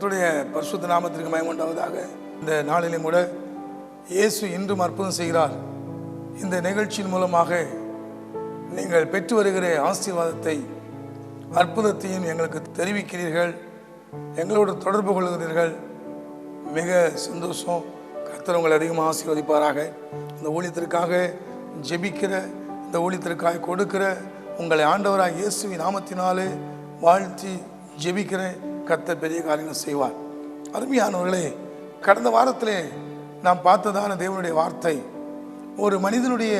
கர்த்தருடைய பரிசுத்த நாமத்திற்கு மயமுண்டாவதாக இந்த நாளிலும் கூட இயேசு இன்றும் அற்புதம் செய்கிறார். இந்த நிகழ்ச்சியின் மூலமாக நீங்கள் பெற்று வருகிற ஆசீர்வாதத்தை அற்புதத்தையும் எங்களுக்கு தெரிவிக்கிறீர்கள். எங்களோடு தொடர்பு கொள்கிறீர்கள். மிக சந்தோஷம். கர்த்தர் உங்களை அதிகமாக ஆசீர்வதிப்பாராக. இந்த ஊழியத்திற்காக ஜெபிக்கிற இந்த ஊழியத்திற்காக கொடுக்கிற உங்களை ஆண்டவராக இயேசுவின் நாமத்தினாலே வாழ்த்தி ஜெபிக்கிறேன். கத்த பெரிய காரியங்கள் செய்வார். அருமையானவர்களே கடந்த வாரத்திலே நாம் பார்த்ததான தேவனுடைய வார்த்தை ஒரு மனிதனுடைய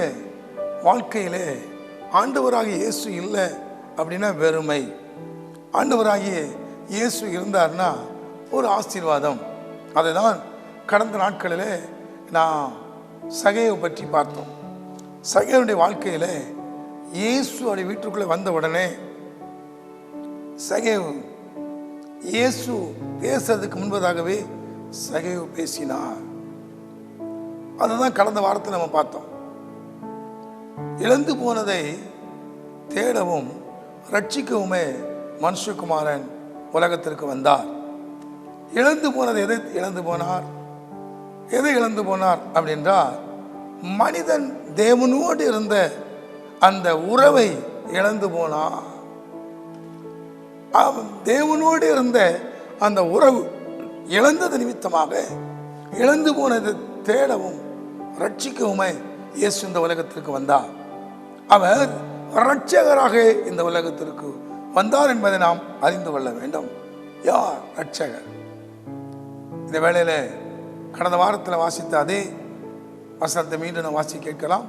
வாழ்க்கையிலே ஆண்டவராகிய இயேசு இல்லை அப்படின்னா வெறுமை. ஆண்டவராகிய இயேசு இருந்தார்னா ஒரு ஆசீர்வாதம். அதை தான் கடந்த நாட்களிலே நான் சகையை பற்றி பார்த்தோம். சகையனுடைய வாழ்க்கையில் இயேசு அவருடைய வீட்டுக்குள்ளே வந்த உடனே சகைவு இயேசு பேசுறதுக்கு முன்பதாகவே சகைவு பேசினார். அதுதான் கடந்த வாரத்தில் நம்ம பார்த்தோம். இழந்து போனதை தேடவும் ரட்சிக்கவுமே மனுஷகுமாரன் உலகத்திற்கு வந்தார். இழந்து போனது எதை இழந்து போனார்? எதை இழந்து போனார் அப்படின்றால் மனிதன் தேவனோடு இருந்த அந்த உறவை இழந்து போனார் அவன் தேவனோடு இருந்த அந்த உறவு இழந்தது நிமித்தமாக இழந்து போனது தேடவும் ரட்சிக்கவுமே இயேசு இந்த உலகத்திற்கு வந்தார். அவர் ரட்சகராக இந்த உலகத்திற்கு வந்தார் என்பதை நாம் அறிந்து கொள்ள வேண்டும். யார் ரட்சகர் இந்த வேளையில கடந்த வாரத்தில் வாசித்த அதே வசனத்தை மீண்டும் நான் வாசி கேட்கலாம்.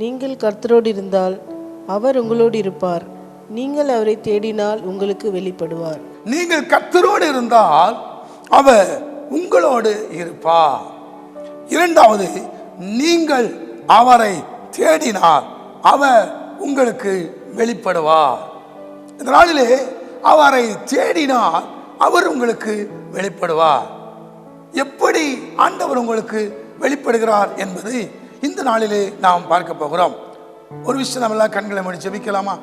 நீங்கள் கர்த்தரோடு இருந்தால் அவர் உங்களோடு இருப்பார். நீங்கள் அவரை தேடினால் உங்களுக்கு வெளிப்படுவார். நீங்கள் கத்தரோடு இருந்தால் அவர் உங்களோடு இருப்பார். இரண்டாவது நீங்கள் அவரை தேடினால் அவர் உங்களுக்கு வெளிப்படுவார். இந்த நாளிலே அவரை தேடினால் அவர் உங்களுக்கு வெளிப்படுவார். எப்படி ஆண்டவர் உங்களுக்கு வெளிப்படுகிறார் என்பதை இந்த நாளிலே நாம் பார்க்க போகிறோம். ஒரு விஷயம் நம்ம கண்களை மூடி ஜெபிக்கலாமா?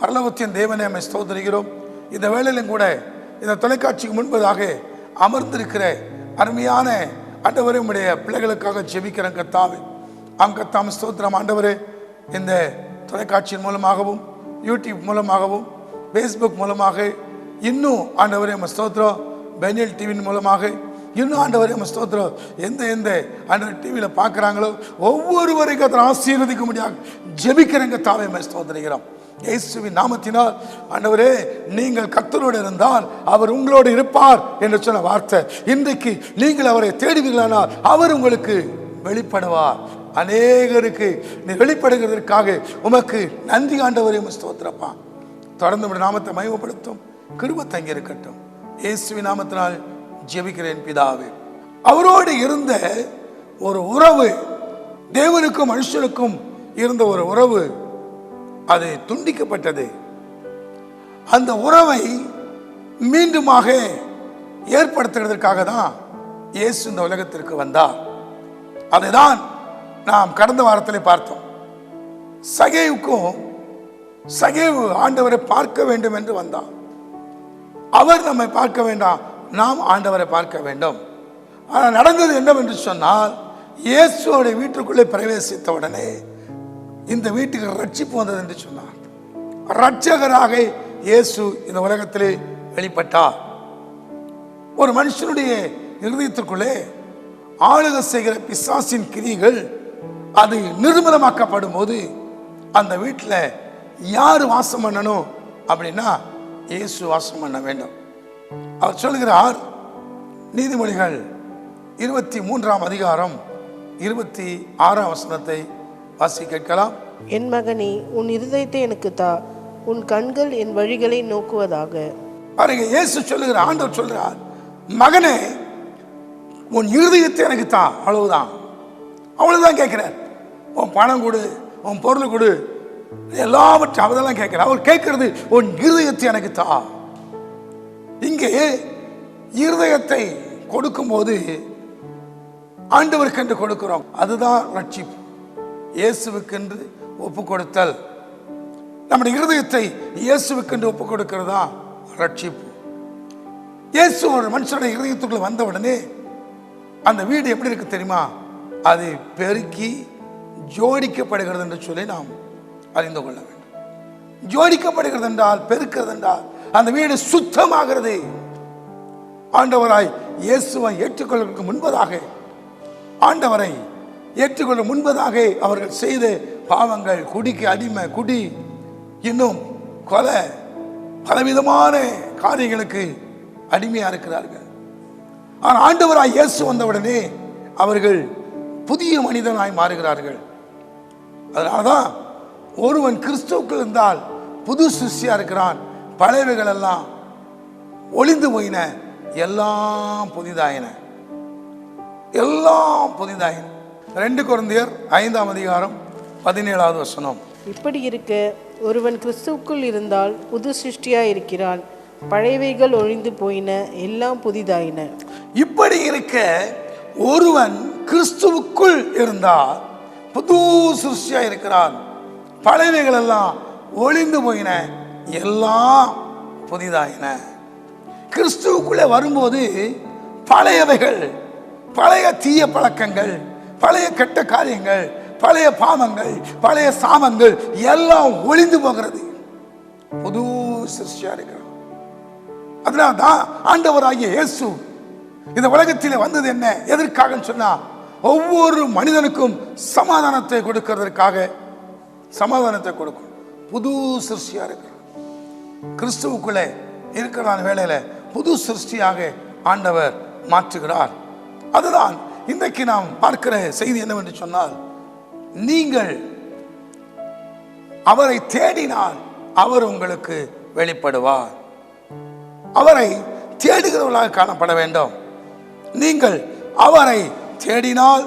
பரலோகத்தின் தேவனை நம்மை ஸ்தோதரிகிறோம் இந்த வேளையிலும் கூட இந்த தொலைக்காட்சிக்கு முன்பதாக அமர்ந்திருக்கிற அருமையான ஆண்டவரே உடைய பிள்ளைகளுக்காக ஜெபிக்கிறேன் கத்தாவே ஆம் கத்தாம் ஸ்தோத்திரம். ஆண்டவரே இந்த தொலைக்காட்சியின் மூலமாகவும் யூடியூப் மூலமாகவும் ஃபேஸ்புக் மூலமாக இன்னும் ஆண்டவரே நம்ம ஸ்தோத்திரம். பெனியல் டிவியின் மூலமாக இன்னும் ஆண்டவரே நம்ம ஸ்தோத்திரம். எந்த எந்த ஆண்டவர் டிவியில் பார்க்குறாங்களோ ஒவ்வொருவரையும் கத்தரை ஆசீர்வதிக்க முடியாது ஜெபிக்கிறேங்க தாவே நம்ம ஸ்தோத்திரிக்கிறோம். இயேசுவின் நாமத்தினால். ஆண்டவரே நீங்கள் கத்தரோடு இருந்தால் அவர் உங்களோடு இருப்பார் என்று சொன்ன வார்த்தை. இன்றைக்கு நீங்கள் அவரை தேடுவீர்களானால் அவர் உங்களுக்கு வெளிப்படுவார். அநேகருக்கு நீ வெளிப்படுகிறதற்காக உமக்கு நன்றி ஆண்டவரையும் ஸ்தோத்திரப்பான் தொடர்ந்து உம்முடைய நாமத்தை மயமப்படுத்தும் கிருப தங்கி இருக்கட்டும். இயேசுவின் நாமத்தினால் ஜெபிக்கிறேன் பிதாவே. அவரோடு இருந்த ஒரு உறவு தேவனுக்கும் மனுஷனுக்கும் இருந்த ஒரு உறவு அது துண்டிக்கப்பட்டது. அந்த உறவை மீண்டுமாக ஏற்படுத்துகிறதற்காக தான் இயேசு இந்த உலகத்திற்கு வந்தார். அதுதான் நாம் கடந்த வாரத்தில் பார்த்தோம். சகேவுக்கும் சகேவு ஆண்டவரை பார்க்க வேண்டும் என்று வந்தார் அவர் நம்மை பார்க்க வேண்டாம் நாம் ஆண்டவரை பார்க்க வேண்டும். ஆனால் நடந்தது என்னவென்று சொன்னால் இயேசுவோடைய வீட்டுக்குள்ளே பிரவேசித்த உடனே இந்த வீட்டுக்கு ரட்சிப்பு வந்தது என்று சொன்னார். ரட்சகராக இயேசு இந்த உலகத்திலே வெளிப்பட்டார். ஒரு மனுஷனுடைய இருதயத்திற்குள்ளே ஆளுக செய்கிற பிசாசின் கிரிகள் அது நிர்மலமாக்கப்படும் போது அந்த வீட்டில் யார் வாசம் பண்ணணும் அப்படின்னா இயேசு வாசம் பண்ண வேண்டும். அவர் சொல்கிறார் நீதிமொழிகள் இருபத்தி மூன்றாம் அதிகாரம் இருபத்தி ஆறாம் வசனத்தை வாசி கேட்கலாம். என் மகனே உன் இருதயத்தை எனக்கு தா. உன் கண்கள் என் வழிகளை நோக்குவதாக. பாருங்க இயேசு சொல்லுகிற ஆண்டவர் சொல்றார் மகனே உன் இருதயத்தை எனக்கு தா. அவ்வளவுதான். அவ்வளவுதான் கேட்கிறார். உன் பணம் கொடு உன் பொருள் கொடு. எல்லாவற்றையும் அதெல்லாம் கேட்கிறார். அவர் கேட்கிறது உன் இருதயத்தை எனக்கு தா. இங்கே இருதயத்தை கொடுக்கும்போது ஆண்டவருக்கென்று கொடுக்கிறோம். அதுதான் ரட்சிப்பு. இயேசுவுக்கென்று ஒப்பு கொடுத்தல் நம்முடைய இருதயத்தை இயேசுவுக்கென்று ஒப்பு கொடுக்கிறதா ரட்சிப்பு. இயேசு ஒரு மனுஷனுடைய இருதயத்துக்குள்ள வந்த உடனே அந்த வீடு எப்படி இருக்கு தெரியுமா? அது பெருக்கி ஜோடிக்கப்படுகிறது என்று சொல்லி நாம் அறிந்து கொள்ள வேண்டும். ஜோடிக்கப்படுகிறது என்றால் பெருக்கிறது என்றால் அந்த வீடு சுத்தமாகிறது. ஆண்டவராய் இயேசுவை ஏற்றுக்கொள்வதற்கு முன்பதாக ஆண்டவரை ஏற்றுக்கொள்ள முன்பதாக அவர்கள் செய்த பாவங்கள் குடிக்கு அடிமை குடி இன்னும் கொலை பலவிதமான காரியங்களுக்கு அடிமையா இருக்கிறார்கள். ஆனால் ஆண்டவராய் இயேசு வந்தவுடனே அவர்கள் புதிய மனிதனாய் மாறுகிறார்கள். அதனாலதான் ஒருவன் கிறிஸ்துவுக்குள் இருந்தால் புது சிருஷ்டியா இருக்கிறான். பழையவைகள் எல்லாம் ஒளிந்து போயின. எல்லாம் புதிதாயின. எல்லாம் புதிதாயின. ரெண்டு குழந்தையர் ஐந்தாம் அதிகாரம் பதினேழாவது வசனம். இப்படி இருக்க ஒருவன் கிறிஸ்துவுக்குள் இருந்தால் புது சிருஷ்டியாய் இருக்கிறான். பழையவைகள் ஒழிந்து போயின எல்லாம் புதிதாயின. இப்படி இருக்க ஒருவன் கிறிஸ்துவுக்குள் இருந்தால் புது சிருஷ்டியா இருக்கிறான். பழையவைகள் எல்லாம் ஒளிந்து போயின எல்லாம் புதிதாயின. கிறிஸ்துவுக்குள்ளே வரும்போது பழையவைகள் பழைய தீய பழக்கங்கள் பழைய கெட்ட காரியங்கள் பழைய பாவங்கள் பழைய சாபங்கள் எல்லாம் ஒளிந்து போகிறது. புது சிருஷ்டியா இருக்கிறோம் அதனால தான் ஆண்டவராகிய இயேசு இந்த உலகத்தில் வந்தது என்ன? எதற்காக சொன்னா ஒவ்வொரு மனிதனுக்கும் சமாதானத்தை கொடுக்கிறதற்காக சமாதானத்தை கொடுக்கும். புது சிருஷ்டியா இருக்கிறோம் கிறிஸ்துவுக்குள்ளே இருக்கிற வேலையில புது சிருஷ்டியாக ஆண்டவர் மாற்றுகிறார். அதுதான் இன்றைக்கு நாம் பார்க்கிற செய்தி என்னவென்று சொன்னால் நீங்கள் அவரை தேடினால் அவர் உங்களுக்கு வெளிப்படுவார். அவரை தேடுகிறவர்களாக காணப்பட வேண்டும். நீங்கள் அவரை தேடினால்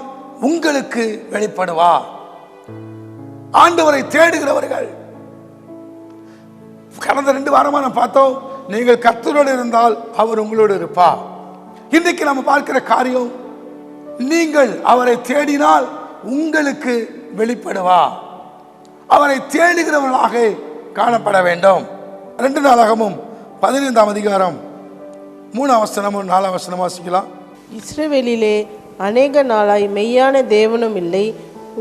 உங்களுக்கு வெளிப்படுவார். ஆண்டவரை தேடுகிறவர்கள் கடந்த ரெண்டு வாரமா நம்ம பார்த்தோம் நீங்கள் கத்தரோடு இருந்தால் அவர் உங்களோடு இருப்பார். இன்றைக்கு நம்ம பார்க்கிற காரியம் நீங்கள் அவரை தேடினால் உங்களுக்கு வெளிப்படுவா. அவரை தேடுகிறவர்களாக காணப்பட வேண்டும். ரெண்டு நாளாகமும் பதினைந்தாம் அதிகாரம். மூணு வசனமும் நாலாம் வசனம் வாசிக்கலாம். இஸ்ரேவேலிலே அநேக நாளாய் மெய்யான தேவனும் இல்லை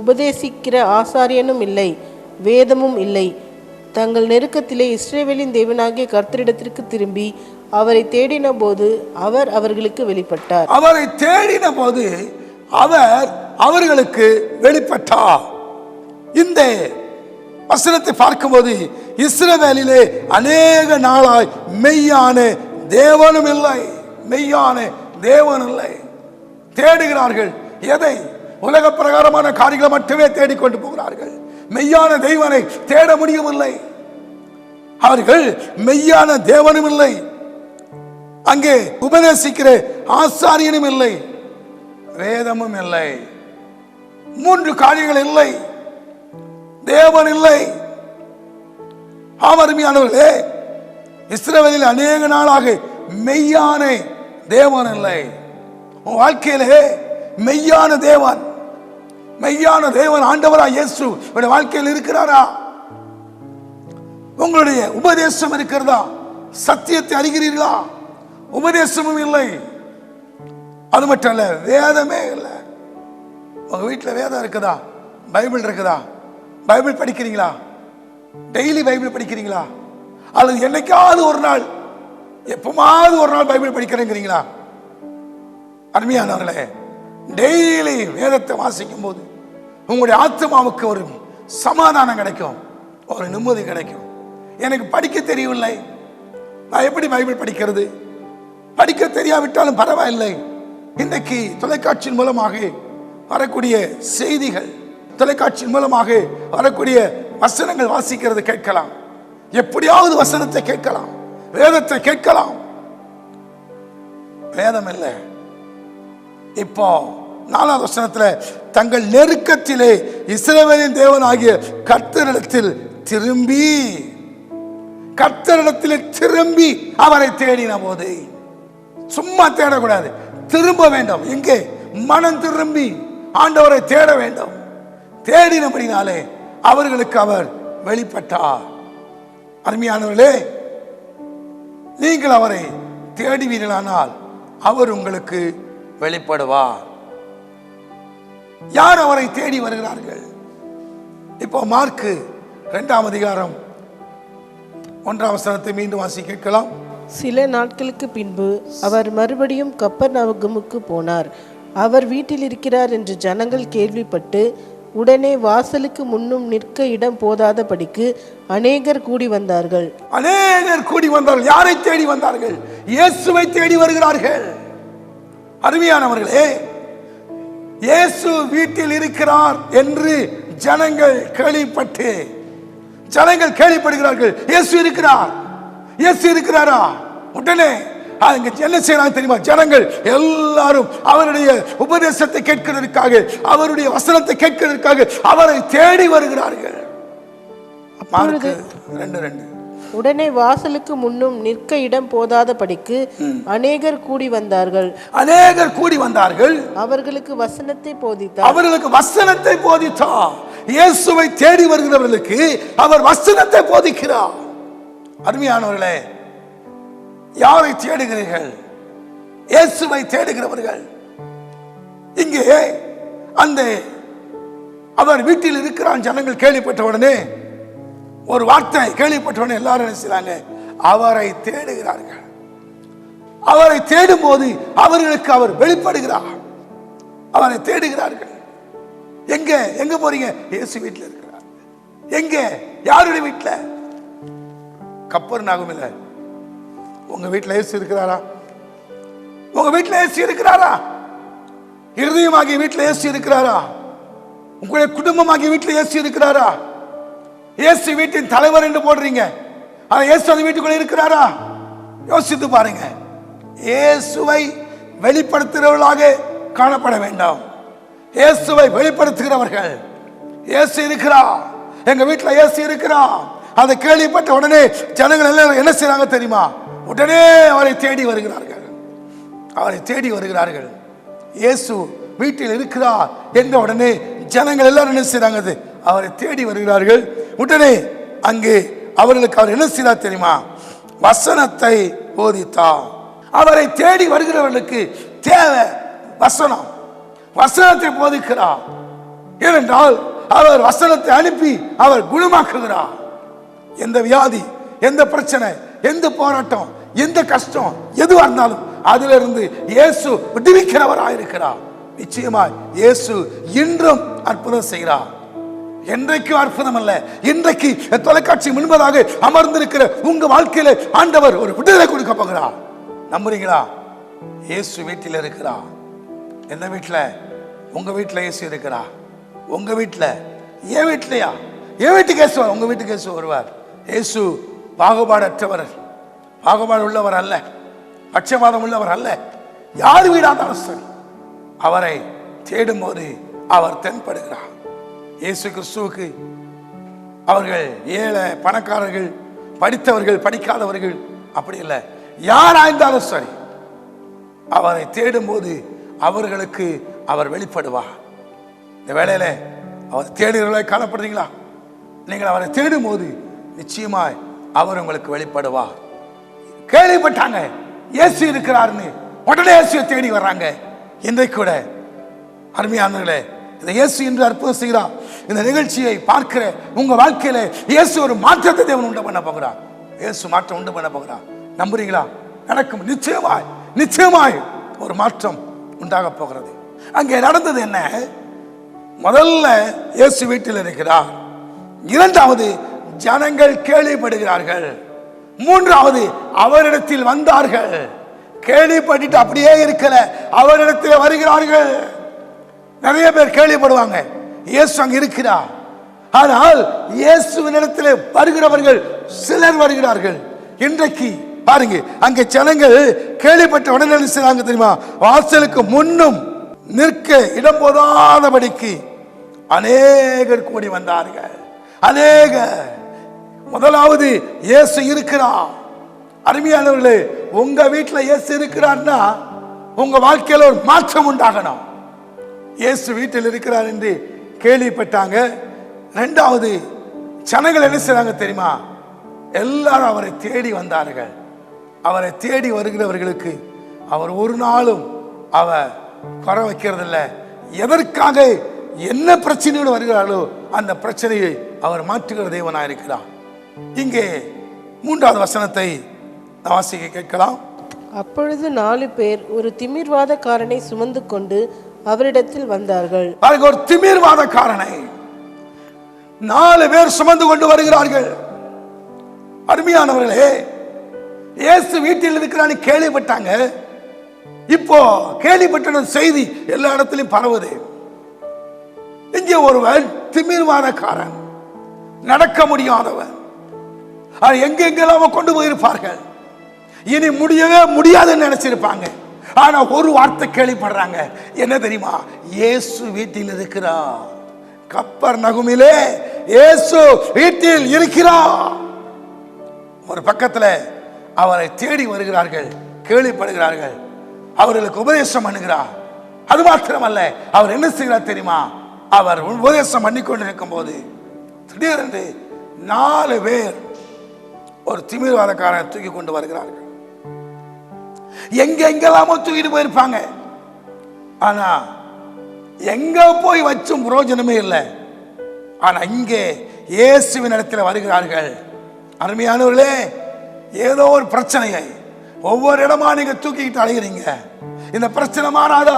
உபதேசிக்கிற ஆசாரியனும் இல்லை வேதமும் இல்லை. தங்கள் நெருக்கத்திலே இஸ்ரேவேலின் தேவனாகிய கர்த்தரிடத்திற்கு திரும்பி அவரை தேடின போது அவர் அவர்களுக்கு வெளிப்பட்டார். அவரை தேடின போது அவர் அவர்களுக்கு வெளிப்பட்டார். இந்த வசனத்தை பார்க்கும்போது இஸ்ரவேலிலே அநேக நாளாய் மெய்யான தேவனும் இல்லை. மெய்யான தேவன் இல்லை. தேடுகிறார்கள். எதை? உலக பிரகாரமான காரியங்களை மட்டுமே தேடிக்கொண்டு போகிறார்கள். மெய்யான தெய்வனை தேட முடியவில்லை அவர்கள் மெய்யான தேவனும் இல்லை. அங்கே உபதேசிக்கிற ஆசாரியனும் இல்லை வேதமும் இல்லை மூன்று காரியங்கள் இல்லை தேவன் இல்லை. ஆமருமையானவர்களே இஸ்ரவேலில் அநேக நாளாக மெய்யான தேவன் இல்லை. உன் வாழ்க்கையிலே மெய்யான தேவன் மெய்யான தேவன் ஆண்டவரா இயேசு உங்களுடைய வாழ்க்கையில் இருக்கிறாரா? உங்களுடைய உபதேசம் இருக்கிறதா? சத்தியத்தை அறிகிறீர்களா? உபதேசமும் இல்லை. அது மட்டும் இல்ல வேதமே இல்லை. உங்க வீட்டில் வேதம் இருக்குதா? பைபிள் இருக்குதா? பைபிள் படிக்கிறீங்களா? டெய்லி பைபிள் படிக்கிறீங்களா? அல்லது என்னைக்காவது ஒரு நாள் எப்பமாவது ஒரு நாள் பைபிள் படிக்கிறேங்கிறீங்களா? அருமையானவர்களே டெய்லி வேதத்தை வாசிக்கும் போது உங்களுடைய ஆத்மாவுக்கு ஒரு சமாதானம் கிடைக்கும் ஒரு நிம்மதி கிடைக்கும். எனக்கு படிக்க தெரியவில்லை நான் எப்படி பைபிள் படிக்கிறது? படிக்க தெரியாவிட்டாலும் பரவாயில்லை. இன்றைக்கு தொலைக்காட்சியின் மூலமாக வரக்கூடிய செய்திகள் தொலைக்காட்சியின் மூலமாக வரக்கூடிய வசனங்கள் வாசிக்கிறது கேட்கலாம். எப்படியாவது வசனத்தை கேட்கலாம். வேதத்தை கேட்கலாம். வேதம் இல்லை. இப்போ நாலாவது வசனத்துல தங்கள் நெருக்கத்திலே இஸ்ரவேலின் தேவனாகிய கர்த்தரிடத்தில் திரும்பி கர்த்தரிடத்தில் திரும்பி அவரை தேடின போது சும்மா தேடக்கூடாது. திரும்ப வேண்டும். எங்கே மனம் திரும்பி ஆண்டவரை தேட வேண்டும். தேடினபடினாலே அவர்களுக்கு அவர் வெளிப்பட்டார். அருமையானவர்களே நீங்கள் அவரை தேடுவீர்களானால் அவர் உங்களுக்கு வெளிப்படுவார். யார் அவரை தேடி வருகிறார்கள்? இப்போ மார்க்கு இரண்டாம் அதிகாரம் ஒன்றாம் வசனத்தை மீண்டும் வாசி கேட்கலாம். சில நாட்களுக்கு பின்பு அவர் மறுபடியும் கப்பர் நவகமுக்கு போனார். அவர் வீட்டில் இருக்கிறார் என்று ஜனங்கள் கேள்விப்பட்டு உடனே வாசலுக்கு முன்னும் நிற்க இடம் போதாதபடிக்கு அநேகர் கூடி வந்தார்கள். அநேகர் கூடி வந்தார்கள். யாரை தேடி வந்தார்கள்? இயேசுவை தேடி வருகிறார்கள். அருமையானவர்களே இயேசு வீட்டில் இருக்கிறார் என்று ஜனங்கள் கேள்விப்பட்டு ஜனங்கள் கேள்விப்படுகிறார்கள். இயேசு இருக்கிறார். இயேசு இருக்கிறாரா? உடனே அங்க என்ன செய்யறாங்க தெரியுமா? ஜனங்கள் எல்லாரும் அவருடைய உபதேசத்தை கேட்கிறதற்காக அவருடைய வசனத்தை கேட்கிறதற்காக அவரை தேடி வருகிறார்கள். ரெண்டு ரெண்டு. உடனே வாசலுக்கு முன்னும் நிற்க இடம் போதாதபடிக்கு அநேகர் கூடி வந்தார்கள். அநேகர் கூடி வந்தார்கள். அவர்களுக்கு வசனத்தை போதித்தார். அவர்களுக்கு வசனத்தை போதித்தார். இயேசுவை தேடி வருகிறவர்களுக்கு அவர் வசனத்தை போதிக்கிறார். அருமையானவர்களே யாரை தேடுகிறீர்கள்? இயேசுவை தேடுகிறவர்கள். இங்கே அந்த அவர் வீட்டில் இருக்கிறான் ஜனங்கள் கேள்விப்பட்ட உடனே ஒரு வார்த்தை கேள்விப்பட்ட உடனே எல்லாரும் என்ன செய்றாங்க? அவரை தேடுகிறார்கள். அவரை தேடும் போது அவர்களுக்கு அவர் வெளிப்படுகிறார். அவரை தேடுகிறார்கள். எங்க? எங்க போறீங்க? இயேசு வீட்டில் இருக்கிறார். எங்க? யாருடைய வீட்டில்? கப்பர் நாகும் இல்ல. உங்க வீட்டில் ஏசு இருக்கிறாரா? உங்க வீட்டில் ஏசு இருக்கிறாரா? இருதயமாகிய வீட்டில் ஏசு இருக்கிறாரா? உங்களுடைய குடும்பமாகிய வீட்டில் ஏசு இருக்கிறாரா? ஏசு வீட்டின் தலைவர் என்று போடுறீங்க. ஆனால் ஏசு அந்த வீட்டுக்குள்ள இருக்கிறாரா? யோசித்து பாருங்க. இயேசுவை வெளிப்படுத்துகிறவர்களாக காணப்பட வேண்டாம். இயேசுவை வெளிப்படுத்துகிறவர்கள். இயேசு இருக்கிறா. எங்க வீட்டில் இயேசு இருக்கிறா. அதை கேள்விப்பட்ட உடனே ஜனங்கள் எல்லாம் என்ன செய்யறாங்க தெரியுமா? உடனே அவரை தேடி வருகிறார்கள். அவரை தேடி வருகிறார்கள். இயேசு வீட்டில் இருக்கிறார் என்ற உடனே ஜனங்கள் எல்லாரும் என்ன செய்யறாங்க அது? அவரை தேடி வருகிறார்கள். உடனே அங்கே அவர்களுக்கு அவர் என்ன செய்தார் தெரியுமா? வசனத்தை போதித்தார். அவரை தேடி வருகிறவர்களுக்கு தேவை வசனம். வசனத்தை போதிக்கிறார். ஏனென்றால் அவர் வசனத்தை அனுப்பி அவர் குணமாக்குகிறார். எந்த வியாதி எந்த பிரச்சனை எந்த போராட்டம் எந்த கஷ்டம் எதுவா இருந்தாலும் அதிலிருந்து இயேசு விடுவிக்கிறவராக இருக்கிறார். நிச்சயமாய் இயேசு இன்றும் அற்புதம் செய்கிறார். என்றைக்கும் அற்புதம் அல்ல இன்றைக்கு தொலைக்காட்சி முன்பதாக அமர்ந்திருக்கிற உங்க வாழ்க்கையில ஆண்டவர் ஒரு விடுதலை கொடுக்க போகிறார். நம்புறீங்களா? இயேசு வீட்டில் இருக்கிறா எந்த வீட்டில் உங்க வீட்டில் இயேசு இருக்கிறா உங்க வீட்டில் என் வீட்டிலையா என் வீட்டுக்கு இயேசு உங்க வீட்டுக்கு இயேசு வருவார். இயேசு பாகுபாடற்றவர் பாகுபாடு உள்ளவர் அல்ல. பட்சபாதம் உள்ளவர் அல்ல. யார் வீடாந்தாலும் சரி அவரை தேடும்போது அவர் தென்படுகிறார். இயேசு கிறிஸ்துவுக்கு அவர்கள் ஏழை பணக்காரர்கள் படித்தவர்கள் படிக்காதவர்கள் அப்படி இல்லை. யார் ஆய்ந்தாலும் சரி அவரை தேடும்போது அவர்களுக்கு அவர் வெளிப்படுவார். இந்த வேலையில் அவர் தேடுகிறவர்களாய் காணப்படுறீங்களா? நீங்கள் அவரை தேடும்போது நிச்சயமாய் அவர் உங்களுக்கு வெளிப்படுவார். கேள்விப்பட்டாங்க இயேசு இருக்கிறாருன்னு உடனே இயேசுவை தேடி வர்றாங்க. இன்றைக்கு கூட அருமையானவர்களே இந்த இயேசு என்று அற்புதம் செய்கிறார். இந்த நிகழ்ச்சியை பார்க்கிற உங்க வாழ்க்கையில இயேசு ஒரு மாற்றத்தை தேவன் உண்டு பண்ண போகிறார். இயேசு மாற்றம் உண்டு பண்ண போகிறார். நம்புறீங்களா? நடக்கும். நிச்சயமாய் நிச்சயமாய் ஒரு மாற்றம் உண்டாக போகிறது. அங்கே நடந்தது என்ன? முதல்ல இயேசு வீட்டில் இருக்கிறார். இரண்டாவது ஜனங்கள் கேள்விப்படுகிறார்கள். மூன்றாவது அவரிடத்தில் வந்தார்கள். கேள்விப்பட்டுட்டு அப்படியே இருக்கல. அவரிடத்தில் வருகிறார்கள். நிறைய பேர் கேள்விப்படுவாங்க. இயேசு அங்க இருக்கிறார் ஆனால் இயேசுவினிடத்தில் வருகிறவர்கள் சிலர் வருகிறார்கள். இன்றைக்கு பாருங்க அங்கே ஜனங்கள் கேள்விப்பட்ட உடனே செய்றாங்க தெரியுமா? வாசலுக்கு முன்னும் நிற்க இடம் போதாதபடிக்கு அநேகர் கூடி வந்தார்கள். அநேக முதலாவது இயேசு இருக்கிறார். அருமையானவர்களே உங்க வீட்டில் இயேசு இருக்கிறார்னா உங்க வாழ்க்கையில் ஒரு மாற்றம் உண்டாகணும். இயேசு வீட்டில் இருக்கிறார் என்று கேள்விப்பட்டாங்க. ரெண்டாவது ஜனங்கள் என்ன செய்றாங்க தெரியுமா? எல்லாரும் அவரை தேடி வந்தார்கள். அவரை தேடி வருகிறவர்களுக்கு அவர் ஒரு நாளும் அவர் குறை வைக்கிறதில்ல. எதற்காக என்ன பிரச்சனையோடு வருகிறார்களோ அந்த பிரச்சனையை அவர் மாற்றுகிற தெய்வனாக இருக்கிறார் இங்கே மூன்றாவது வசனத்தை வாசிக்க கேட்கலாம். அப்பொழுது நாலு பேர் ஒரு திமிர்வாதக்காரனை சுமந்து கொண்டு அவரிடத்தில் வந்தார்கள். ஒரு திமிர்வாதக்காரனை. நாலு பேர் சுமந்து கொண்டு வருகிறார்கள். அருமையானவர்களே இயேசு வீட்டில் இருக்கிறான்னு கேள்விப்பட்டாங்க. இப்போ கேள்விப்பட்ட செய்தி எல்லா இடத்துலயும் பரவுது. இங்கே ஒருவன் திமிர்வாதக்காரன் நடக்க முடியாதவன். எங்கெங்கெல்லாம் கொண்டு போயிருப்பார்கள். இனி முடியவே முடியாதுன்னு நினைச்சிருப்பாங்க. ஆனா ஒரு வார்த்தை கேள்விப்படுறாங்க. என்ன தெரியுமா? இயேசு வீட்டில் இருக்கிறார். கப்பர் நகுமிலே இயேசு வீட்டில் இருக்கிறார். ஒரு பக்கத்துல அவரை தேடி வருகிறார்கள் கேள்விப்படுகிறார்கள். அவர்களுக்கு உபதேசம் பண்ணுகிறார். அது மாத்திரமல்ல அவர் என்ன செய்கிறார் தெரியுமா? அவர் உபதேசம் பண்ணி கொண்டிருக்கும் போது திடீரென்று நாலு பேர் ஒரு திமிர்வாதக்காரனை தூக்கி கொண்டு வருகிறார்கள். எங்க எங்கெல்லாமோ தூக்கிட்டு போயிருப்பாங்க. ஆனா எங்க போய் வச்சும் பிரயோஜனமே இல்லை. ஆனா இங்கே இயேசுவின் இடத்துல வருகிறார்கள். அருமையானவர்களே ஏதோ ஒரு பிரச்சனையை ஒவ்வொரு இடமா நீங்க தூக்கிக்கிட்டு அழைகிறீங்க இந்த பிரச்சனை மாறாதா?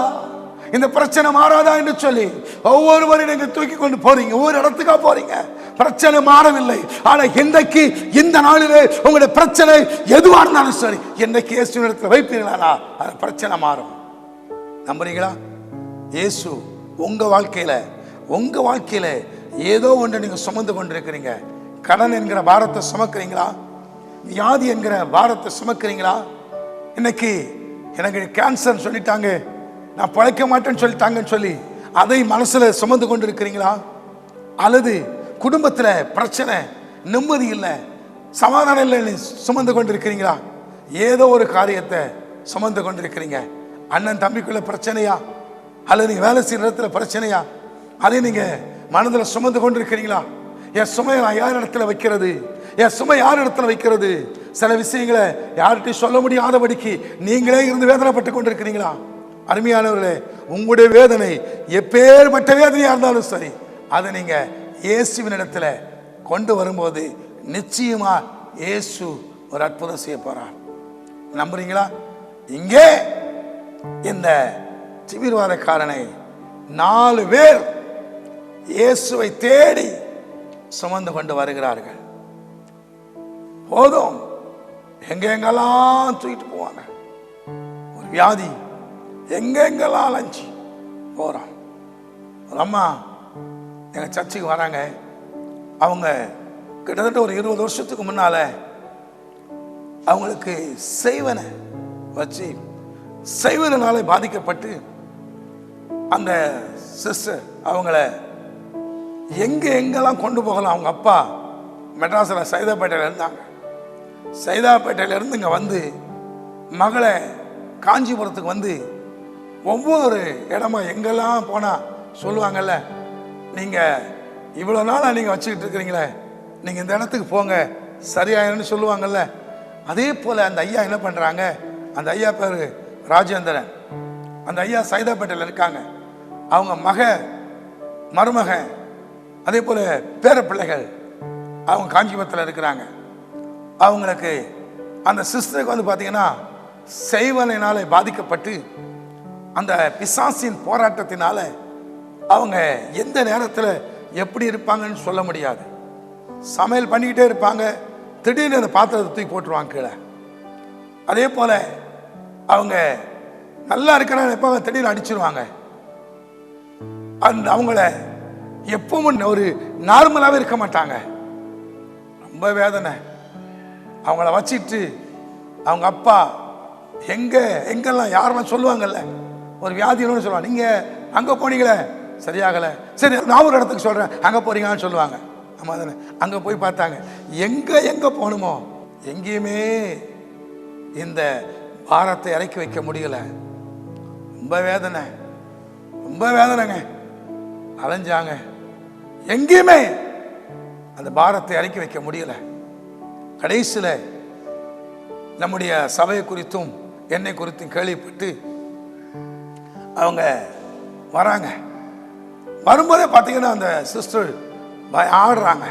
இந்த பிரச்சனை மாறாதா என்று சொல்லி ஒவ்வொருவரும் நீங்க தூக்கி கொண்டு போறீங்க. ஒவ்வொரு இடத்துக்கா போறீங்க. பிரச்சனை மாறவில்லை. ஆனா இன்றைக்கு இந்த நாளிலே உங்களுடைய பிரச்சனை எதுவா இருந்தாலும் சரி என்னைக்கு இயேசு இடத்துல வைப்பீங்களா அது பிரச்சனை மாறும். நம்புறீங்களா? இயேசு உங்க வாழ்க்கையில உங்க வாழ்க்கையில ஏதோ ஒன்று நீங்க சுமந்து கொண்டிருக்கிறீங்க. கடன் என்கிற பாரத்தை சுமக்கிறீங்களா? வியாதி என்கிற பாரத்தை சுமக்கிறீங்களா? இன்னைக்கு எனக்கு கேன்சர் சொல்லிட்டாங்க. நான் பழைக்க மாட்டேன்னு சொல்லிட்டாங்கன்னு சொல்லி அதை மனசுல சுமந்து கொண்டு இருக்கிறீங்களா அல்லது குடும்பத்தில் பிரச்சனை நிம்மதி இல்லை சமாதானம் இல்லை சுமந்து கொண்டு இருக்கிறீங்களா ஏதோ ஒரு காரியத்தை சுமந்து கொண்டு இருக்கிறீங்க அண்ணன் தம்பிக்குள்ள பிரச்சனையா? அல்லது நீங்க வேலை செய்யற இடத்துல பிரச்சனையா? அதை நீங்க மனதில் சுமந்து கொண்டு இருக்கிறீங்களா என் சுமையை நான் யார் இடத்துல வைக்கிறது? என் சுமை யார் இடத்துல வைக்கிறது? சில விஷயங்களை யார்கிட்டையும் சொல்ல முடியாதபடிக்கு நீங்களே இருந்து வேதனைப்பட்டு கொண்டு இருக்கிறீங்களா அருமையானவர்களே உங்களுடைய வேதனை எப்பேற்பட்ட வேதனையாக இருந்தாலும் சரி அதை நீங்க இயேசுவின் இடத்துல கொண்டு வரும்போது நிச்சயமா இயேசு ஒரு அற்புதம் செய்ய போறார். நம்புறீங்களா? இங்கே இந்த திமிர்வாதக்காரனை நாலு பேர் இயேசுவை தேடி சுமந்து கொண்டு வருகிறார்கள். போதும். எங்க எங்கெல்லாம் தூக்கிட்டு போவாங்க? ஒரு வியாதி. எங்கெங்கெல்லாம் அலைஞ்சி? போகிறோம் ஒரு அம்மா எங்கள் சர்ச்சுக்கு வராங்க. அவங்க கிட்டத்தட்ட ஒரு இருபது வருஷத்துக்கு முன்னால் அவங்களுக்கு செய்வனை வச்சு செய்வதனால பாதிக்கப்பட்டு அந்த சிஸ்டர் அவங்கள எங்கே எங்கெல்லாம் கொண்டு போகலாம்? அவங்க அப்பா மெட்ராஸில் சைதாப்பேட்டையில் இருந்தாங்க. சைதாப்பேட்டையிலேருந்து இங்கே வந்து மகளை காஞ்சிபுரத்துக்கு வந்து ஒவ்வொரு இடமா எங்கெல்லாம் போனால் சொல்லுவாங்கல்ல நீங்கள் இவ்வளோ நாளாக நீங்கள் வச்சுக்கிட்டு இருக்கிறீங்களே நீங்கள் இந்த இடத்துக்கு போங்க சரியாயிருன்னு சொல்லுவாங்கல்ல. அதே போல் அந்த ஐயா என்ன பண்ணுறாங்க அந்த ஐயா பேர் ராஜேந்திரன். அந்த ஐயா சைதாப்பேட்டையில் இருக்காங்க. அவங்க மக மருமகன் அதே போல் பேர பிள்ளைகள் அவங்க காஞ்சிபுரத்தில் இருக்கிறாங்க. அவங்களுக்கு அந்த சிஸ்டருக்கு வந்து பார்த்தீங்கன்னா செய்வனையினால பாதிக்கப்பட்டு அந்த பிசாசின் போராட்டத்தினால அவங்க எந்த நேரத்தில் எப்படி இருப்பாங்கன்னு சொல்ல முடியாது. சமையல் பண்ணிக்கிட்டே இருப்பாங்க. திடீர்னு அந்த பாத்திரத்தை தூக்கி போட்டுருவாங்க கீழே. அதே போல அவங்க நல்லா இருக்கிறாங்க எப்போ திடீர்னு அடிச்சிருவாங்க. அந்த அவங்கள எப்பவும் ஒரு நார்மலாகவே இருக்க மாட்டாங்க. ரொம்ப வேதனை. அவங்கள வச்சுட்டு அவங்க அப்பா எங்க எங்கெல்லாம் யாரெல்லாம் சொல்லுவாங்கல்ல? ஒரு வியாதின்னு சொல்லுவாங்க. நீங்கள் அங்கே போனீங்களே? சரியாகலை. சரி நான் ஒரு இடத்துக்கு சொல்கிறேன் அங்கே போறீங்கன்னு சொல்லுவாங்க. ஆமா தானே அங்கே போய் பார்த்தாங்க. எங்கே எங்கே போகணுமோ? எங்கேயுமே இந்த பாரத்தை இறக்கி வைக்க முடியல. ரொம்ப வேதனை. ரொம்ப வேதனைங்க. அலைஞ்சாங்க. எங்கேயுமே அந்த பாரத்தை இறக்கி வைக்க முடியல. கடைசியில் நம்முடைய சபையை குறித்தும் என்னை குறித்தும் கேள்விப்பட்டு அவங்க வராங்க. வரும்போதே பார்த்தீங்கன்னா அந்த சிஸ்டர் ஆடுறாங்க.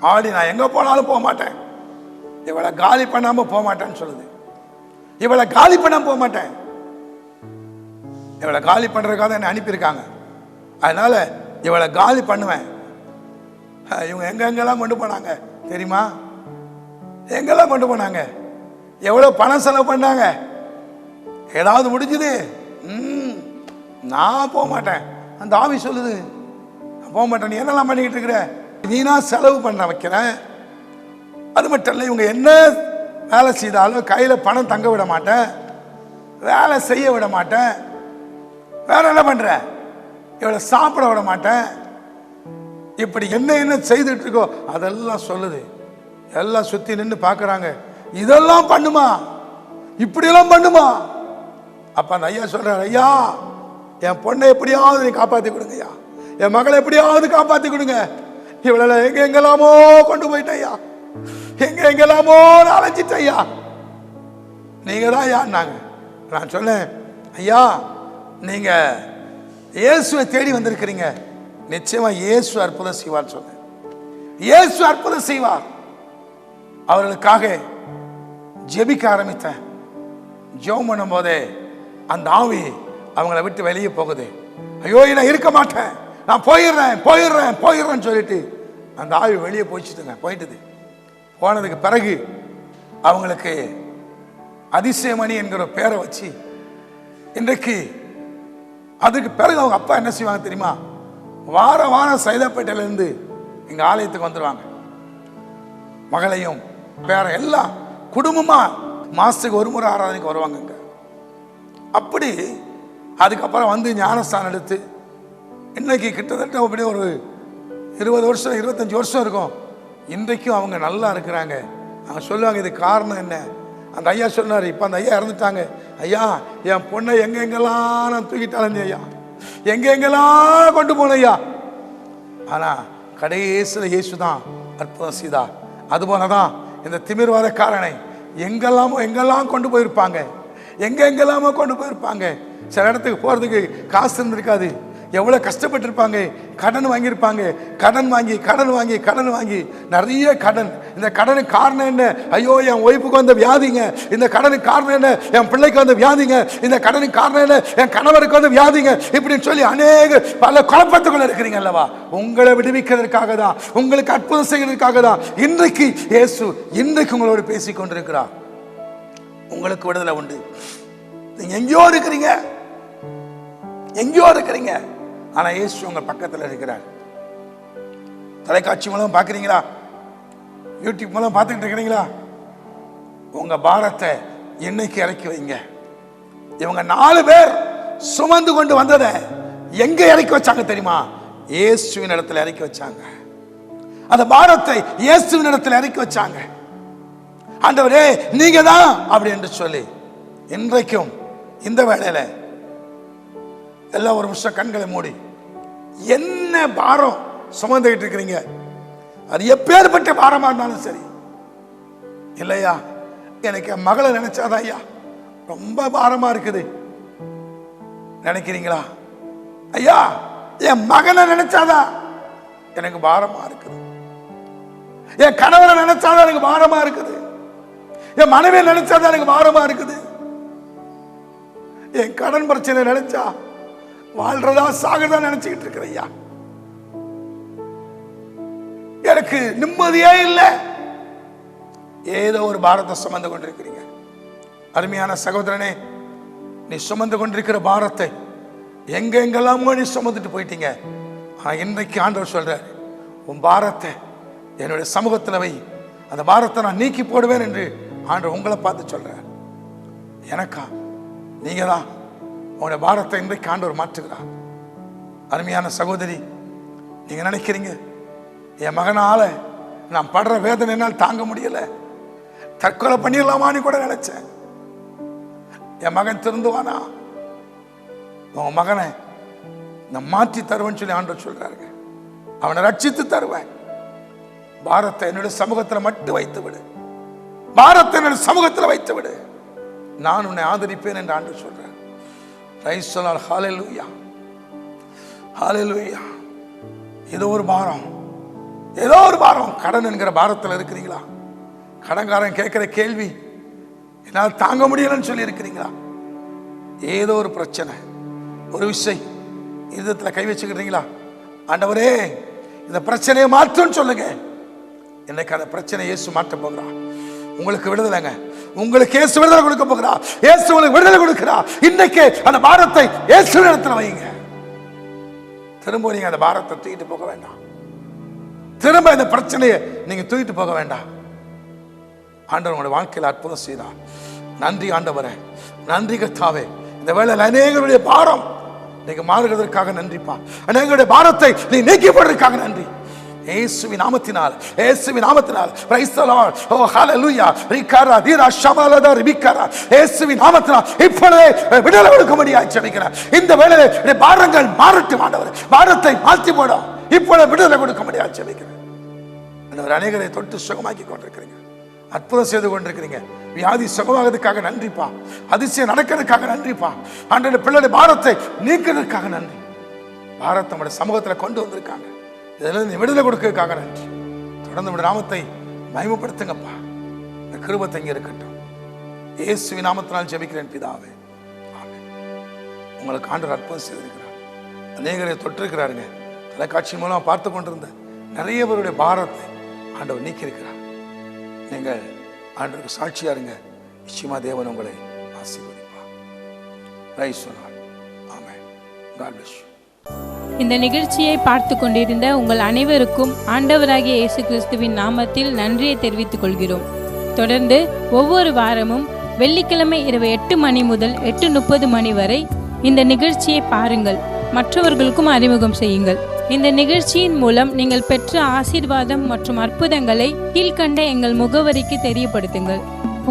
ஆடி நான் எங்கே போனாலும் போக மாட்டேன். இவளை காலி பண்ணாமல் போக மாட்டேன்னு சொல்லுது. இவளை காலி பண்ணாமல் போக மாட்டேன். இவளை காலி பண்ணுறதுக்காக என்னை அனுப்பியிருக்காங்க. அதனால் இவளை காலி பண்ணுவேன். இவங்க எங்கெங்கெல்லாம் கொண்டு போனாங்க? தெரியுமா? எங்கெல்லாம் கொண்டு போனாங்க? எவ்வளோ பணம் செலவு பண்ணாங்க? ஏதாவது முடிஞ்சுது. நான் போக மாட்டேன். அந்த ஆவி சொல்லுது நான் போக மாட்டேன். நீ என்னெல்லாம் பண்ணிக்கிட்டு இருக்கிற? நீனா செலவு பண்ண வைக்கிறேன். அது மட்டும் இல்லை இவங்க என்ன வேலை செய்தாலும் கையில் பணம் தங்க விட மாட்டேன். வேலை செய்ய விட மாட்டேன். வேற என்ன பண்ணுற இவளை சாப்பிட விட மாட்டேன். இப்படி என்ன என்ன செய்துட்டு இருக்கோ அதெல்லாம் சொல்லுது. எல்லாம் சுற்றி நின்று பார்க்குறாங்க. இதெல்லாம் பண்ணுமா? இப்படியெல்லாம் பண்ணுமா? அப்ப அந்த ஐயா சொல்றாரு ஐயா என் பொண்ணை எப்படியாவது நீ காப்பாற்றி கொடுங்கய்யா. என் மகளை எப்படியாவது காப்பாற்றி கொடுங்க. இவளை எங்க எங்கெல்லாமோ கொண்டு போயிட்டையா எங்க எங்கெல்லாமோ நான் அழைச்சிட்டேன் ஐயா நீங்க தான் ஐயான்னாங்க நான் சொன்னேன் ஐயா நீங்க இயேசுவை தேடி வந்திருக்கிறீங்க. நிச்சயமா இயேசு அற்புதம் செய்வார் சொன்னேன். இயேசு அற்புதம் செய்வார். அவர்களுக்காக ஜெபிக்க ஆரம்பித்தேன். ஜெபம் பண்ணும் போதே அந்த ஆவி அவங்கள விட்டு வெளியே போகுது. ஐயோ நான் இருக்க மாட்டேன். நான் போயிடுறேன் போயிடுறேன் போயிடுறேன்னு சொல்லிட்டு அந்த ஆள் வெளியே போயிடுச்சுட்டுங்க போயிட்டுது. போனதுக்கு பிறகு அவங்களுக்கு அதிசயமணி என்கிற பேரை வச்சு இன்றைக்கு அதுக்கு பிறகு அவங்க அப்பா என்ன செய்வாங்க தெரியுமா? வார வாரம் சைதாப்பேட்டையிலேருந்து எங்கள் ஆலயத்துக்கு வந்துடுவாங்க மகளையும் பேர எல்லாம் குடும்பமாக மாதத்துக்கு ஒரு முறை ஆராதனைக்கு வருவாங்க அப்படி அதுக்கப்புறம் வந்து ஞானஸ்தானம் எடுத்து இன்னைக்கு கிட்டத்தட்ட அப்படியே ஒரு இருபது வருஷம் இருபத்தஞ்சி வருஷம் இருக்கும். இன்றைக்கும் அவங்க நல்லா இருக்கிறாங்க. அவங்க சொல்லுவாங்க இது காரணம் என்ன? அந்த ஐயா சொன்னார் இப்போ அந்த ஐயா இறந்துட்டாங்க. ஐயா என் பொண்ணை எங்கெங்கெல்லாம் நான் தூக்கிட்டாலும் ஐயா எங்கெங்கெல்லாம் கொண்டு போனேன் ஐயா? ஆனால் கடைசியில் இயேசு தான் அற்புதம் சீதா அதுபோல தான் இந்த திமிர்வாதக்காரனை எங்கெல்லாமோ எங்கெல்லாம் கொண்டு போயிருப்பாங்க எங்கெங்கெல்லாமோ கொண்டு போயிருப்பாங்க சில இடத்துக்கு போகிறதுக்கு காசு இருந்திருக்காது எவ்வளோ கஷ்டப்பட்டிருப்பாங்க. கடன் வாங்கியிருப்பாங்க. கடன் வாங்கி கடன் வாங்கி கடன் வாங்கி. நிறைய கடன். இந்த கடனுக்கு காரணம் என்ன? ஐயோ என் ஒய்ஃபுக்கு வந்த வியாதிங்க. இந்த கடனுக்கு காரணம் என்ன? என் பிள்ளைக்கு வந்த வியாதிங்க. இந்த கடனுக்கு காரணம் என்ன? என் கணவருக்கு வந்த வியாதிங்க. இப்படின்னு சொல்லி அநேக பல குழப்பத்துக்குள்ள இருக்கிறீங்க அல்லவா? உங்களை விடுவிக்கிறதுக்காக தான். உங்களுக்கு அற்புதம் செய்கிறதுக்காக தான். இன்றைக்கு இயேசு இன்றைக்கு உங்களோடு பேசிக் கொண்டிருக்கிறார் உங்களுக்கு விடுதலை உண்டு. நீங்கள் எங்கேயோ இருக்கிறீங்க. எங்கேயோ இருக்கிறீங்க. ஆனா இயேசு உங்க பக்கத்துல இருக்கிறார். தொலைக்காட்சி மூலம் பார்க்குறீங்களா? யூடியூப் மூலம் பார்த்துக்கிட்டு இருக்கிறீங்களா? உங்க பாரத்தை என்னைக்கு இறக்கி வைங்க? இவங்க நாலு பேர் சுமந்து கொண்டு வந்ததை எங்க இறக்கி வச்சாங்க தெரியுமா? இயேசுவின் இடத்துல இறக்கி வச்சாங்க. அந்த பாரத்தை இயேசுவின் இடத்துல இறக்கி வச்சாங்க. ஆண்டவரே நீங்க தான் அப்படி என்று சொல்லி இன்றைக்கும் இந்த வேலையில் எல்லாம் ஒரு நிமிஷம் கண்களை மூடி. என்ன பாரம் சுமந்துகிட்டு இருக்கிறீங்க? அது எப்பேற்பட்ட பாரமா இருந்தாலும் சரி. இல்லையா? எனக்கு என் மகளை நினைச்சாதான் ஐயா ரொம்ப பாரமா இருக்குது. நினைக்கிறீங்களா? ஐயா என் மகனை நினைச்சாதான் எனக்கு பாரமா இருக்குது. என் கணவரை நினைச்சாதான் எனக்கு பாரமா இருக்குது. என் மனைவியை நினைச்சாதான் எனக்கு பாரமா இருக்குது. என் கடன் பிரச்சனை நினைச்சா வாழ்றதா சாகிறதா நினைச்சுக்கிட்டு இருக்கிறையா ஐயா எனக்கு நிம்மதியே இல்லை. ஏதோ ஒரு பாரத்தை சுமந்து கொண்டிருக்கிறீங்க. அருமையான சகோதரனே நீ சுமந்து கொண்டிருக்கிற பாரத்தை எங்க எங்கெல்லாமோ நீ சுமந்துட்டு போயிட்டீங்க? ஆனா இன்றைக்கு ஆண்டவர் சொல்றார் உன் பாரத்தை என்னுடைய சமூகத்தில் வை. அந்த பாரத்தை நான் நீக்கி போடுவேன் என்று ஆண்டவர் உங்களை பார்த்து சொல்றார். எனக்கா? நீங்க தான் உங்களுடைய பாரத்தை இன்றைக்கு ஆண்டவர் மாற்றுகிறார். அருமையான சகோதரி நீங்க நினைக்கிறீங்க என் மகனால நான் படுற வேதனை என்னால் தாங்க முடியல. தற்கொலை பண்ணிடலாமான்னு கூட நினைச்சேன். என் மகன் திருந்துவானா? உன் மகனை நான் மாற்றி தருவேன்னு சொல்லி ஆண்டவர் சொல்றாருங்க. அவனை ரட்சித்து தருவேன். பாரத்தை என்னுடைய சமூகத்தில் மட்டும் வைத்து விடு. பாரத்தை என்னுடைய சமூகத்தில் வைத்து விடு. நான் உன்னை ஆதரிப்பேன் என்று ஆண்டு சொல்றேன் ஹாலே லூயா ஹாலே லூயா ஏதோ ஒரு பாரம். ஏதோ ஒரு பாரம். கடன் என்கிற பாரத்தில் இருக்கிறீங்களா? கடன்காரன் கேட்குற கேள்வி என்னால் தாங்க முடியலன்னு சொல்லி இருக்கிறீங்களா ஏதோ ஒரு பிரச்சனை ஒரு விஷயம் இதயத்தில் கை வச்சுக்கிறீங்களா ஆண்டவரே இந்த பிரச்சனையை மாற்றுன்னு சொல்லுங்க. இன்னைக்கு அந்த பிரச்சனை இயேசு மாற்ற போகிறான் உங்களுக்கு விடுதலைங்க. உங்களுக்கு இயேசு விடுதலை கொடுக்க போகிறா. இயேசு உங்களுக்கு விடுதலை கொடுக்கிறா. இன்னைக்கு அந்த பாரத்தை இயேசு இடத்துல வைங்க. திரும்ப நீங்க அந்த பாரத்தை தூக்கிட்டு போக வேண்டாம். திரும்ப இந்த பிரச்சனையை நீங்க தூக்கிட்டு போக வேண்டாம். ஆண்டவர் உங்களுடைய வாழ்க்கையில் அற்புதம் செய்தார். நன்றி ஆண்டவரே. நன்றி கத்தாவே இந்த வேலையில் அநேகருடைய பாரம் நீங்க மாறுகிறதற்காக நன்றிப்பா. அநேகருடைய பாரத்தை நீ நீக்கிப்படுறதுக்காக நன்றி. இயேசுவி நாமத்தினால் ஏசுவி நாமத்தினால். பிரைஸ் தி லார்ட் ஓ ஹalleluya ரிகாரா தீரா ஷமாலதா ரிபிகாரா இயேசுவி நாமத்தினால் இப்பொழுதே விடுதலை கொடுக்கும்படியாய் ஜெபிக்கிறேன். இந்த வேளையிலே பாரங்கள் மாறட்டும் ஆண்டவரே. பாரத்தை மாற்றி போடும் இப்பொழுது விடுதலை கொடுக்கும்படியாய் ஜெபிக்கிறேன். ஆண்டவர் அநேகரை தொட்டு சுகமாக்கி கொண்டிருக்கிறீங்க. அற்புதம் செய்து கொண்டிருக்கிறீங்க. வியாதி சுகமாகிறதுக்காக நன்றிப்பா. அதிசயம் நடக்கிறதுக்காக நன்றிப்பா. ஆண்டோட பிள்ளைடைய பாரத்தை நீக்கிறதுக்காக நன்றி. பாரத் நம்முடைய சமூகத்தில் கொண்டு வந்திருக்காங்க. இதில் நீ விடுதலை கொடுக்கறதுக்காக நன்றி. தொடர்ந்து விட நாமத்தை மயமப்படுத்துங்கப்பா இந்த கிருபத்தை இங்கே இருக்கட்டும். இயேசுவி நாமத்தினால் ஜெபிக்கிறேன் பிதாவே. ஆமென். உங்களுக்கு ஆண்டவர் அற்புதம் செய்திருக்கிறார். அநேகரை தொட்டிருக்கிறாருங்க தொலைக்காட்சி மூலமாக பார்த்து கொண்டிருந்த நிறைய பேருடைய பாரத்தை ஆண்டவர் நீக்கியிருக்கிறார். நீங்கள் ஆண்டவருக்கு சாட்சியாக இருங்க. நிச்சயமா தேவன் உங்களை ஆசீர்வதிப்பார். ரைஸ் சொன்னார் ஆமே காட் பிளஸ் இந்த நிகழ்ச்சியை பார்த்து கொண்டிருந்த உங்கள் அனைவருக்கும் ஆண்டவராகிய இயேசு கிறிஸ்துவின் நாமத்தில் நன்றியை தெரிவித்துக் கொள்கிறோம். தொடர்ந்து ஒவ்வொரு வாரமும் வெள்ளிக்கிழமை இரவு எட்டு மணி முதல் எட்டு முப்பது மணி வரை இந்த நிகழ்ச்சியை பாருங்கள். மற்றவர்களுக்கும் அறிமுகம் செய்யுங்கள். இந்த நிகழ்ச்சியின் மூலம் நீங்கள் பெற்ற ஆசீர்வாதம் மற்றும் அற்புதங்களை கீழ்கண்ட எங்கள் முகவரிக்கு தெரியப்படுத்துங்கள்.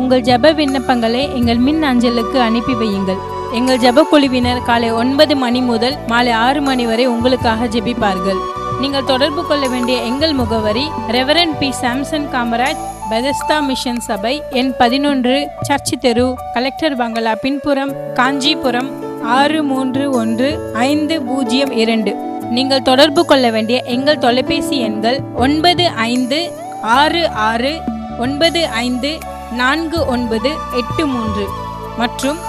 உங்கள் ஜெப விண்ணப்பங்களை எங்கள் மின் அஞ்சலுக்கு அனுப்பி வையுங்கள். எங்கள் ஜபக்குழுவினர் காலை ஒன்பது மணி முதல் மாலை ஆறு மணி வரை உங்களுக்காக ஜெபிப்பார்கள். நீங்கள் தொடர்பு கொள்ள வேண்டிய எங்கள் முகவரி reverend B Samson Kamaraj Bethesda mission சபை எண் பதினொன்று சர்ச் தெரு கலெக்டர் பங்களா பின்புறம் காஞ்சிபுரம் ஆறு மூன்று ஒன்று ஐந்து பூஜ்ஜியம் இரண்டு. நீங்கள் தொடர்பு கொள்ள வேண்டிய எங்கள் தொலைபேசி எண்கள் ஒன்பது ஐந்து ஆறு ஆறு ஒன்பது ஐந்து நான்கு ஒன்பது எட்டு மூன்று. மற்றும்